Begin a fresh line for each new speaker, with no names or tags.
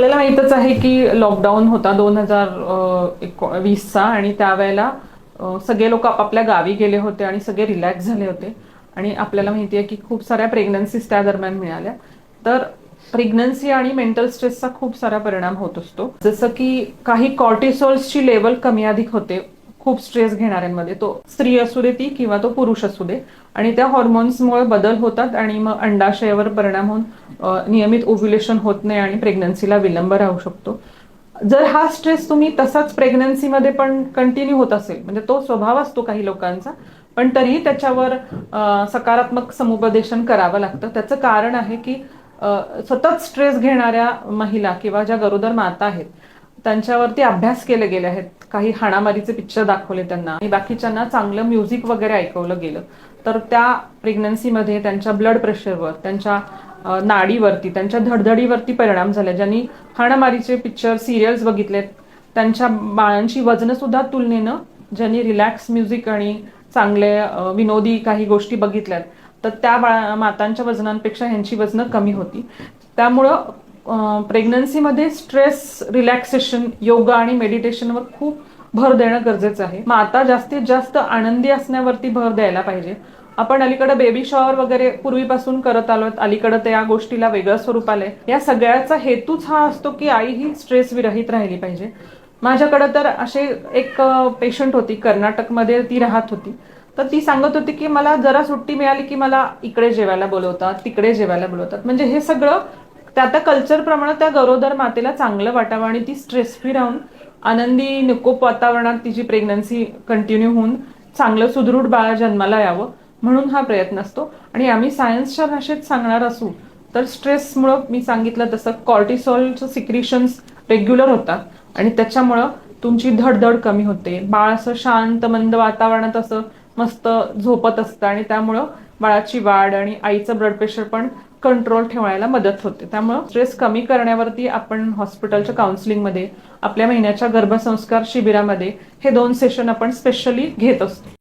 आपल्याला माहीतच आहे की लॉकडाऊन होता दोन हजार वीसचा आणि त्यावेळेला सगळे लोक आपापल्या गावी गेले होते आणि सगळे रिलॅक्स झाले होते. आणि आपल्याला माहिती आहे की खूप साऱ्या प्रेग्नन्सीज त्या दरम्यान मिळाल्या. तर प्रेग्नन्सी आणि मेंटल स्ट्रेसचा खूप सारा परिणाम होत असतो. जसं की काही कॉर्टिसोल्सची लेवल कमी अधिक होते. खूप स्ट्रेस घेणाऱ्यांमध्ये. तो स्त्री असू दे ती किंवा तो पुरुष असू दे. आणि त्या हॉर्मोन्समुळे बदल होतात आणि मग अंडाशयावर परिणाम होऊन नियमित ओव्ह्युलेशन होत नाही आणि प्रेग्नन्सीला विलंब राहू शकतो. जर हा स्ट्रेस तुम्ही तसाच प्रेग्नन्सीमध्ये पण कंटिन्यू होत असेल म्हणजे तो स्वभाव असतो काही लोकांचा पण तरीही त्याच्यावर सकारात्मक समुपदेशन करावं लागतं. त्याचं कारण आहे की सतत स्ट्रेस घेणाऱ्या महिला किंवा ज्या गरोदर माता आहेत त्यांच्यावरती अभ्यास केले गेले आहेत. काही हाणामारीचे पिक्चर दाखवले त्यांना. आणि बाकीच्यांना चांगलं म्युझिक वगैरे ऐकवलं गेलं. तर त्या प्रेग्नन्सीमध्ये त्यांच्या ब्लड प्रेशरवर त्यांच्या नाडीवरती त्यांच्या धडधडीवरती परिणाम झाले. ज्यांनी हाणामारीचे पिक्चर सिरियल्स बघितलेत त्यांच्या बाळांची वजनं सुद्धा तुलनेनं ज्यांनी रिलॅक्स म्युझिक आणि चांगले विनोदी काही गोष्टी बघितल्यात तर त्या बाळा मातांच्या वजनांपेक्षा ह्यांची वजनं कमी होती. त्यामुळं प्रेग्नन्सीमध्ये स्ट्रेस रिलॅक्सेशन योगा आणि मेडिटेशनवर खूप भर देणं गरजेचं आहे. मग आता जास्तीत जास्त आनंदी असण्यावरती भर द्यायला पाहिजे. आपण अलीकडे बेबी शॉवर वगैरे पूर्वीपासून करत आलो अलीकडे त्या गोष्टीला वेगळं स्वरूप आलंय. या सगळ्याचा हेतूच हा असतो की आई ही स्ट्रेस विरहित राहिली पाहिजे. माझ्याकडे तर असे एक पेशंट होती. कर्नाटकमध्ये ती राहत होती. तर ती सांगत होती की मला जरा सुट्टी मिळाली की मला इकडे जेवायला बोलवतात तिकडे जेवायला बोलवतात. म्हणजे हे सगळं त्या आता कल्चरप्रमाणे त्या गरोदर मातेला चांगलं वाटावं आणि ती स्ट्रेस फ्री राहून आनंदी निकोप वातावरणात तिची प्रेग्नन्सी कंटिन्यू होऊन चांगलं सुदृढ बाळ जन्माला यावं म्हणून हा प्रयत्न असतो. आणि आम्ही सायन्सच्या भाषेत सांगणार असू तर स्ट्रेसमुळं मी सांगितलं तसं कॉर्टिसॉलचं सिक्रिशन्स रेग्युलर होतात. आणि त्याच्यामुळं तुमची धडधड कमी होते. बाळ असं शांत मंद वातावरणात असं मस्त झोपत असतं आणि त्यामुळं बाळाची वाढ आणि आईचं ब्लड प्रेशर पण कंट्रोल ठेवायला मदत होते. त्यामुळं स्ट्रेस कमी करण्यावरती आपण हॉस्पिटलच्या काउन्सिलिंगमध्ये आपल्या महिन्याच्या गर्भसंस्कार शिबिरामध्ये हे दोन सेशन आपण स्पेशली घेत असतो.